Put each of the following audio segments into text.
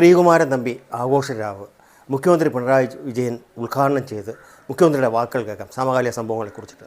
ശ്രീകുമാരൻ തമ്പി ആഘോഷരാവ് മുഖ്യമന്ത്രി പിണറായി വിജയൻ ഉദ്ഘാടനം ചെയ്ത് മുഖ്യമന്ത്രിയുടെ വാക്കുകൾ കേൾക്കാം സമകാലിക സംഭവങ്ങളെക്കുറിച്ചിട്ട്.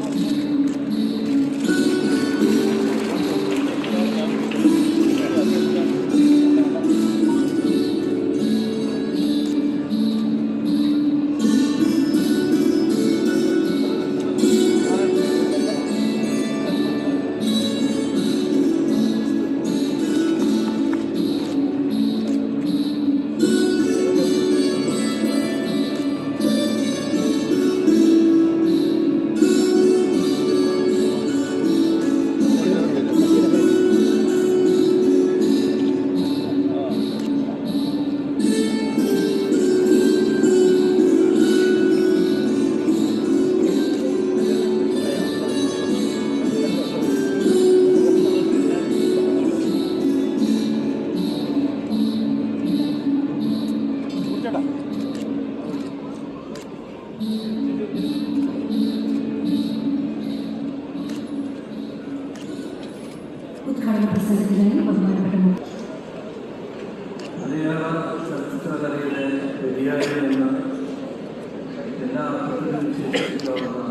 ഉദ്ഘാടന പ്രസംഗത്തിനായി ബഹുമാനപ്പെട്ട മലയാള ചലച്ചിത്രകലയുടെ വ്യതിയാനം എന്ന എല്ലാ അർത്ഥത്തിലും വിശേഷിപ്പിക്കാവുന്ന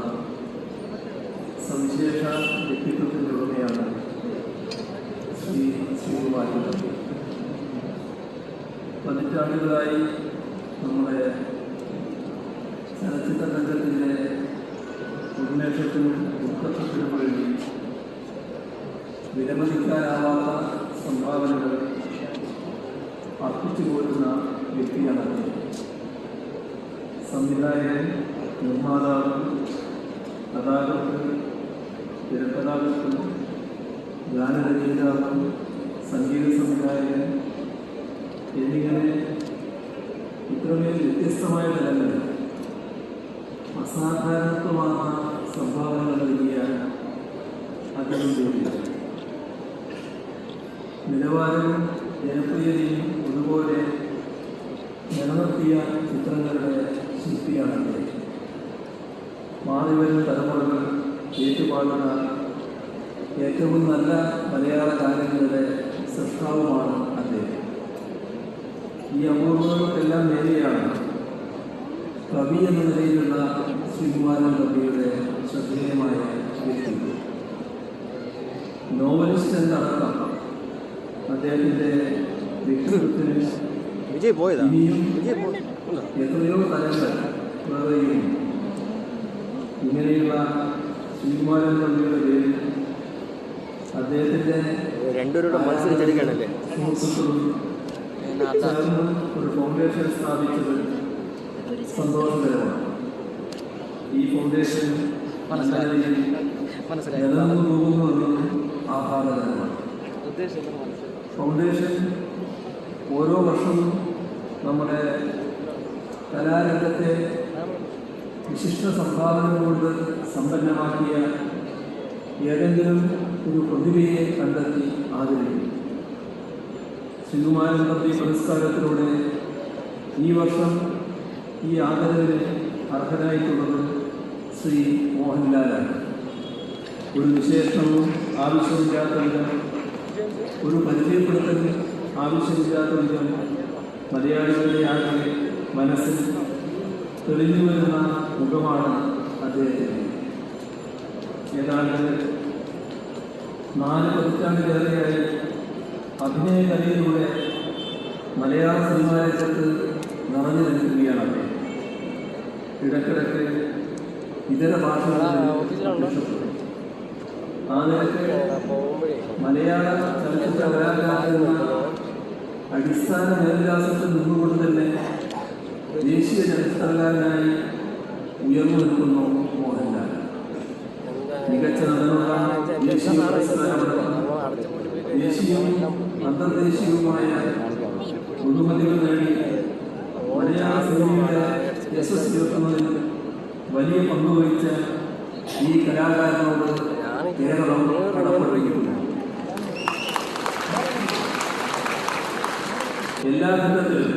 സവിശേഷ വ്യക്തിത്വത്തിനുടമയാണ് ശ്രീ ശിവകുമാരി പതിറ്റാണ്ടുകളായി നമ്മുടെ ചലച്ചിത്ര രംഗത്തിന്റെ ഉന്മേഷത്തിനും ദുഃഖത്തിനും വേണ്ടി വിലമതിക്കാനാവാത്ത സംഭാവനകൾ അർപ്പിച്ചു പോരുന്ന വ്യക്തിയാണ്. സംവിധായകൻ നിർമ്മാതാവ് കഥാകൃത്ത് തിരക്കഥാകൃത്ത് ഗാനരചയിതാവ് സംഗീത സംവിധായകൻ എന്നിങ്ങനെ ഇത്രമേൽ വ്യത്യസ്തമായ തലങ്ങളിൽ അസാധാരണത്വമാണ് സംഭാവനകൾ നൽകിയ അദ്ദേഹം ജോലിയാണ് നിലവാരവും ജനപ്രിയതയും ഒരുപോലെ നിലനിർത്തിയ ചിത്രങ്ങളുടെ ശില്പിയാണ് അദ്ദേഹം മാറിവരുന്ന തലമുറകൾ ഏറ്റുപാടുന്ന ഏറ്റവും നല്ല മലയാള ഗാനങ്ങളുടെ സൃഷ്ടാവുമാണ് അദ്ദേഹം. ഈ അപൂർവങ്ങൾക്കെല്ലാം മേലെയാണ് കവി എന്ന നിലയിലുള്ള ശ്രീകുമാരൻ കവിയുടെ ശ്രദ്ധേയമായ വ്യക്തിത്വം. നോവലിസ്റ്റ് എന്നടക്കം അദ്ദേഹത്തിന്റെ വ്യക്തിത്വത്തിന് വിജയ് പോയതാ? വിജയ് എത്രയോ തലങ്ങൾ വേറെയും ഇങ്ങനെയുള്ള ശ്രീകുമാരൻ തമ്പിയുടെ പേരിൽ അദ്ദേഹത്തിന്റെ രണ്ടുപേരുടെ ചേർന്ന് ഒരു ഫൗണ്ടേഷൻ സ്ഥാപിച്ചത് സന്തോഷകരമാണ്. ഈ ഫൗണ്ടേഷൻ മനസ്സിലായി. പോകുന്നു ആഹ്ലാദകരമാണ്. ആഹ്ലാദകരമാണ് ഫൗണ്ടേഷൻ ഓരോ വർഷവും നമ്മുടെ കലാരംഗത്തെ വിശിഷ്ട സംഭാവന കൊണ്ട് സമ്പന്നമാക്കിയ ഏതെങ്കിലും ഒരു പ്രതിഭയെ കണ്ടെത്തി ആദരിക്കും ശ്രീകുമാരൻ നമ്പി പുരസ്കാരത്തിലൂടെ ഈ വർഷം ഈ ആദരവിന് അർഹനായിട്ടുള്ളത് ശ്രീ മോഹൻലാലാണ്. ഒരു വിശേഷണവും ആവശ്യമില്ലാത്ത വിധം ഒരു പരിചയപ്പെടുത്തൽ ആവശ്യമില്ലാത്ത വിധം മലയാളികളുടെ ആകെ മനസ്സിൽ തെളിഞ്ഞു വരുന്ന മുഖമാണ് അദ്ദേഹത്തിന് ഏതാണ്ട് നാല് പതിറ്റാണ്ടിലേറെയായി അഭിനയ കലയിലൂടെ മലയാള സിനിമാ രംഗത്ത് നിറഞ്ഞു നിൽക്കുകയാണ് അദ്ദേഹം. ഇടക്കിടക്ക് ഇതര ഭാഷകളിൽ ആ നിലയ്ക്ക് മലയാള ചലച്ചിത്ര കലാകാരൻ അടിസ്ഥാന മേൽവിലാസത്തിൽ നിന്നുകൊണ്ട് തന്നെ ദേശീയ ചലച്ചിത്രകാരനായി ഉയർന്നു നിൽക്കുന്നു മോഹൻലാൽ. മികച്ച നടനുള്ള ദേശീയ ദേശീയവും അന്തർദേശീയവുമായ ബഹുമതികൾ നേടി മലയാള സിനിമയുടെ യശസ് ഉയർത്തുന്നതിൽ വലിയ പങ്കുവഹിച്ച ഈ കലാകാരനോട് കേരളം കടപ്പെട്ടിരിക്കുന്നു. എല്ലാ ഘട്ടത്തിലും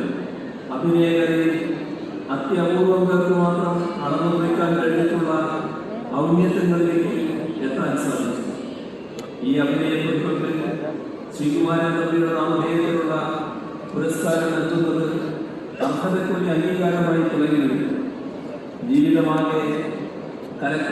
അഭിനയകലയിൽ അത്യപൂർവങ്ങൾക്ക് മാത്രം അളന്നു കുറിക്കാൻ കഴിഞ്ഞിട്ടുള്ള ഔന്നത്യങ്ങളിലേക്ക് എത്താൻ സാധിച്ചു ഈ അഭിനയ കുറിപ്പിൽ ശ്രീകുമാരൻ തമ്മിയുടെ നാമധേയത്തിലുള്ള പുരസ്കാരം നൽകുന്നത് അർഹതയ്ക്കുള്ള അംഗീകാരമായി തുടങ്ങി ജീവിതമാകെ കലക്ക